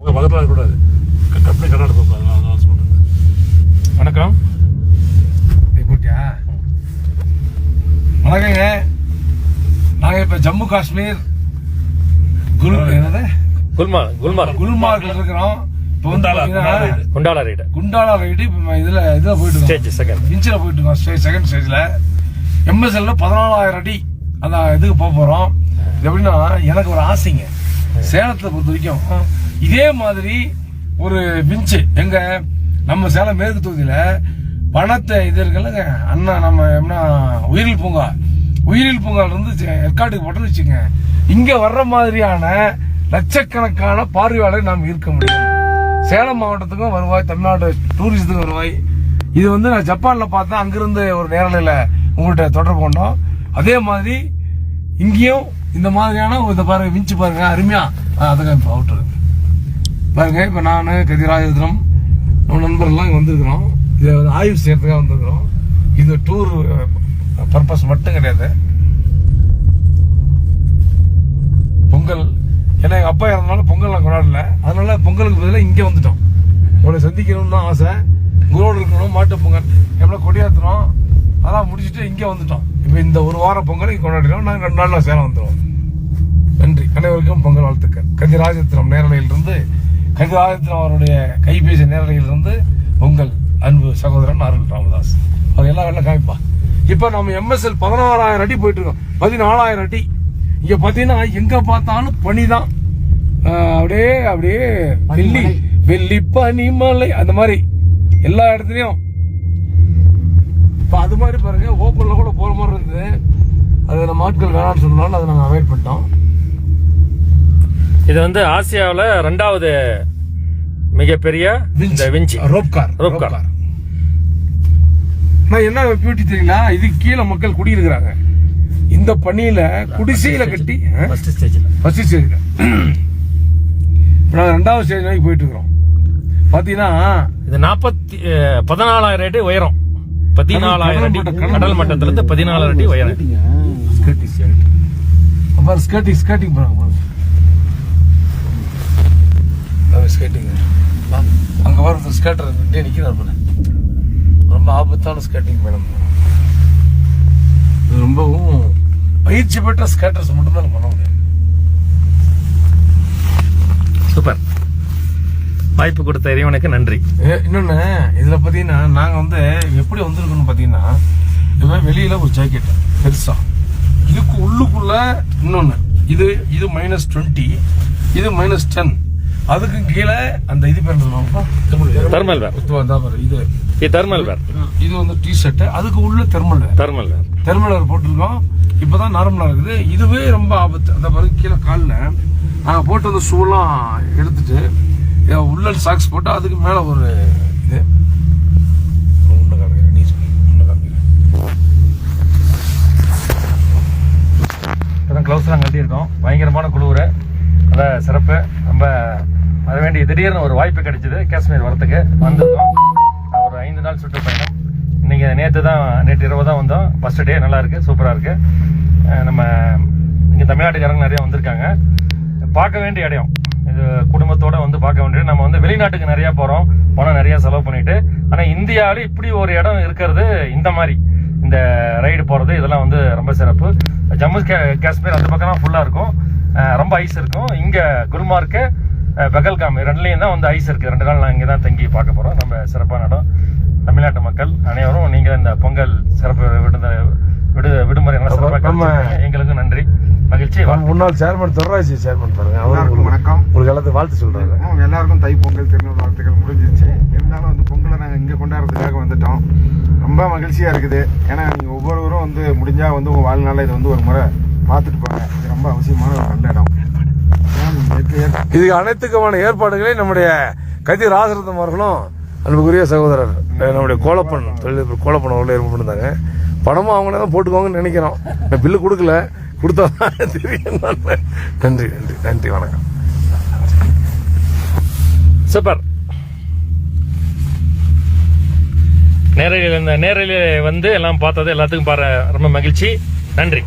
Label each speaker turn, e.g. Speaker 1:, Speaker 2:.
Speaker 1: உங்க பக்கத்தில் இருக்கக்கூடாது கம்பெனி எடுப்போம் அதனால தான் சொல்றேன்.
Speaker 2: வணக்கம்.
Speaker 3: வணக்கங்க. நாங்க இப்ப ஜம்மு காஷ்மீர் குல் என்னது?
Speaker 2: குல்மா குல்மார்
Speaker 3: குல்மார்க்ல இருக்கிறோம்.
Speaker 1: குண்டாலா,
Speaker 2: ரைடு
Speaker 3: குண்டாலா ரைடு இப்ப இதுல இதுல போயிட்டு
Speaker 2: ஸ்டேஜ் செகண்ட்
Speaker 3: இன்ச்சில் போயிட்டு இருக்கோம் ஸ்டேஜ் செகண்ட் ஸ்டேஜ்ல எம்எஸ்எல்ல பதினாலாயிரம் அடி அந்த இதுக்கு போக போறோம். இது எப்படின்னா எனக்கு ஒரு ஆசைங்க. சேலத்தை பொறுத்த வரைக்கும் இதே மாதிரி ஒரு விஞ்சு எங்க நம்ம சேலம் மேற்கு தொகுதியில பணத்தை இது இருக்குல்லங்க. அண்ணா நம்ம என்ன உயிரில் பூங்கா. உயிரில் பூங்கால இருந்து ஏற்காட்டுக்கு போட்டோம்னு வச்சுங்க இங்க வர்ற மாதிரியான லட்சக்கணக்கான பார்வையாளர் நாம் ஈர்க்க முடியும். சேலம் மாவட்டத்துக்கும் வருவாய் தமிழ்நாடு டூரிஸ்டுக்கும் வருவாய். இது வந்து நான் ஜப்பான்ல பார்த்தேன் அங்கிருந்து ஒரு நேரலையில உங்கள்கிட்ட தொடர்பு கொண்டோம். அதே மாதிரி இங்கேயும் இந்த மாதிரியான இந்த பாருங்க விஞ்சு பாருங்க அருமையா அதுக்கு அதுங்க இருக்கு. அவுட்ரு பாருங்க இப்போ நான் கதிராஜபுரம் நம்ம நண்பர்கள்லாம் இங்கே வந்திருக்கிறோம். இதை வந்து ஆய்வு செய்யறதுக்காக வந்திருக்கிறோம். இது டூர் பர்பஸ் மட்டும் கிடையாது. பொங்கல் ஏன்னா எங்கள் அப்பா இறந்தனால பொங்கல் நான் கொண்டாடல. அதனால பொங்கலுக்கு பதிலாக இங்கே வந்துட்டோம். உங்களை சந்திக்கணும்னு தான் ஆசை. குரோடு இருக்கணும் மாட்டு பொங்கல். எவ்வளோ கொடியாத்துறோம். அதெல்லாம் முடிச்சுட்டு இங்கே வந்துட்டோம். இப்போ இந்த ஒரு வாரம் பொங்கல் இங்கே கொண்டாடினோம் நாங்கள் ரெண்டு நாளில் சேலம் வந்துடுவோம் நன்றி. அனைவருக்கும் பொங்கல் வாழ்த்துக்கள். கதிராஜத்திரம் நேரலையிலிருந்து கதிராஜத்திரம் அவருடைய கைபேசி நேரலையிலிருந்து உங்கள் அன்பு சகோதரன் அருள் ராமதாஸ். அவர் எல்லாம் வெள்ள காமிப்பா. இப்போ நம்ம எம்எஸ்எல் பதினாறாயிரம் அடி போயிட்டு இருக்கோம். பதினாலாயிரம் அடி. இங்க பாத்தீங்கன்னா எங்க பார்த்தாலும் பனி தான் அப்படியே அப்படியே வெள்ளி வெள்ளி பனிமலை அந்த மாதிரி. எல்லா இடத்துலயும். இப்ப அது மாதிரி பாருங்க ஓப்பன்ல கூட போற மாதிரி இருந்தது. அது நம்ம ஆட்கள் வேணாம்னு சொன்னாலும் அதை நாங்கள் அவாய்ட் பண்ணிட்டோம்.
Speaker 2: இது வந்து ஆசியாவில் ரெண்டாவது மிகப்பெரிய இந்த winch.
Speaker 3: Rope car.
Speaker 2: Rope car.
Speaker 3: நான் என்ன பியூட்டி தெரியல இது கீழே மக்கள் குடியிருக்கிறாங்க. இந்த பனியில குடிசையில கட்டி
Speaker 2: ஃபர்ஸ்ட் ஸ்டேஜில்
Speaker 3: ஃபர்ஸ்ட் ஸ்டேஜ்ல நாங்கள் ரெண்டாவது ஸ்டேஜ் வரைக்கும் போயிட்டு இருக்கிறோம் பாத்தீங்கன்னா
Speaker 2: இது நாற்பத்தி பதினாலாயிரம் அடி உயரம். பதினாலாயிரம் அடி
Speaker 3: கடல்
Speaker 2: மட்டத்திலிருந்து பதினாலாயிரம் அடி உயரம்.
Speaker 3: ஸ்கேட்டிங் அப்புறம் ஸ்கேட்டிங் ஸ்கேட்டிங் ஸ்கேட்டர் ரெண்டே நிக்கிறார் போல ரொம்ப ஆபத்தான ஸ்கேட்டிங் மேடம். இது ரொம்பவும் பயிற்சி பெற்ற ஸ்கேட்டர்ஸ் மட்டும்தான் பண்ண முடியும்.
Speaker 2: சூப்பர். வாய்ப்பு கொடுத்த இறைவனுக்கு நன்றி.
Speaker 3: ஏ, இன்னொன்னு இதுல பாத்தீங்கன்னா நாங்க வந்து எப்படி வந்திருக்கோம்னு பாத்தீங்கன்னா இது வெளியில ஒரு ஜாக்கெட் பெருசா. இதுக்கு உள்ளுக்குள்ள இன்னொன்னு. இது இது மைனஸ் டுவெண்ட்டி இது மைனஸ் டென் அதுக்கு கீழே அந்த இது பேர்
Speaker 2: Thermal wear.
Speaker 3: இது
Speaker 2: இது. தெர்மல் வேர்
Speaker 3: இது வந்து டி ஷர்ட் அதுக்கு உள்ள thermal wear
Speaker 2: thermal wear
Speaker 3: thermal wear போட்டிருக்கோம். இப்பதான் நார்மலா இருக்குது. இதுவே ரொம்ப ஆபத்து. அந்த பிறகு கீழே காலில். நாங்கள் போட்டு அந்த ஷூலாம் எடுத்துட்டு ஏ, உள்ள சாக்ஸ் போட்டு அதுக்கு மேல ஒரு இது.
Speaker 2: க்ளவுஸ்லாம் கட்டியிருக்கோம். பயங்கரமான குழுவுற நல்ல சிறப்பு. ரொம்ப அது வேண்டிய திடீர்னு ஒரு வாய்ப்பு கிடைச்சிது. காஷ்மீர் வரத்துக்கு வந்திருந்தோம் ஒரு ஐந்து நாள் சுற்றுப்பயணம் இன்னைக்கு நேற்று தான் நேற்று இரவு தான் வந்தோம். ஃபஸ்ட்டு டே நல்லா இருக்குது சூப்பராக இருக்குது நம்ம இங்கே தமிழ்நாட்டுக்காரங்க நிறையா வந்திருக்காங்க. பார்க்க வேண்டிய இடம். இது குடும்பத்தோட வந்து பார்க்க வேண்டிய நம்ம வந்து வெளிநாட்டுக்கு நிறையா போகிறோம் பணம் நிறையா செலவு பண்ணிட்டு. ஆனால் இந்தியாவில் இப்படி ஒரு இடம் இருக்கிறது இந்த மாதிரி. இந்த ரைடு போகிறது இதெல்லாம் வந்து ரொம்ப சிறப்பு. ஜம்மு காஷ்மீர் அந்த பக்கம்லாம் ஃபுல்லாக இருக்கும். ரொம்ப ஐஸ் இருக்கும். இங்கே குல்மார்க்கு பெகல்காம் ரெண்டுலேயும் தான் வந்து ஐஸ் இருக்குது ரெண்டு நாள் நான் இங்கே தான் தங்கி பார்க்க போகிறோம் ரொம்ப சிறப்பான இடம். தமிழ்நாட்டு மக்கள் அனைவரும் நீங்கள் இந்த பொங்கல் சிறப்பு விடுத விடு விடுமுறை நல்லா சிறப்பாக
Speaker 3: நம்ம-.
Speaker 2: எங்களுக்கும் நன்றி. மகிழ்ச்சி.
Speaker 3: நம்ம முன்னாள் சேர்மன் துறராஜி சேர்மன் பாருங்க. அவர்
Speaker 4: எல்லாருக்கும் வணக்கம்.
Speaker 3: உங்களுக்கு எல்லாத்தையும் வாழ்த்து சொல்றாரு.
Speaker 4: ஆ, எல்லாருக்கும் தை பொங்கல் திருநாள் வாழ்த்துக்கள் முடிஞ்சிருச்சு. இருந்தாலும் வந்து பொங்கலை நாங்கள் இங்கே கொண்டாடுறதுக்காக வந்துட்டோம். ரொம்ப மகிழ்ச்சியாக இருக்குது. ஏன்னா நீங்கள் ஒவ்வொருவரும் வந்து முடிஞ்சால் வந்து உங்கள் வாழ்நாளில் இதை வந்து ஒரு முறை பார்த்துட்டு போங்க. இது ரொம்ப அவசியமான ஒரு நல்ல இடம். இது
Speaker 3: இதுக்கு அனைத்துக்குமான ஏற்பாடுகளை நம்முடைய கதி ராசரதம் அவர்களும் அன்புக்குரிய சகோதரர் நம்முடைய கோலப்பன் தொழிலதிபர் கோலப்பன் அவர்கள் ஏற்பாடு பண்ணிருந்தாங்க பணமும் அவங்களே தான் போட்டுக்கோங்கன்னு நினைக்கிறோம். நான் பில்லு கொடுக்கல. கொடுத்தா தெரியும். நன்றி நன்றி நன்றி வணக்கம்.
Speaker 2: சூப்பர். நேரலையில் இந்த வந்து எல்லாம் பார்த்தது எல்லாத்துக்கும் பாரு ரொம்ப மகிழ்ச்சி. நன்றி.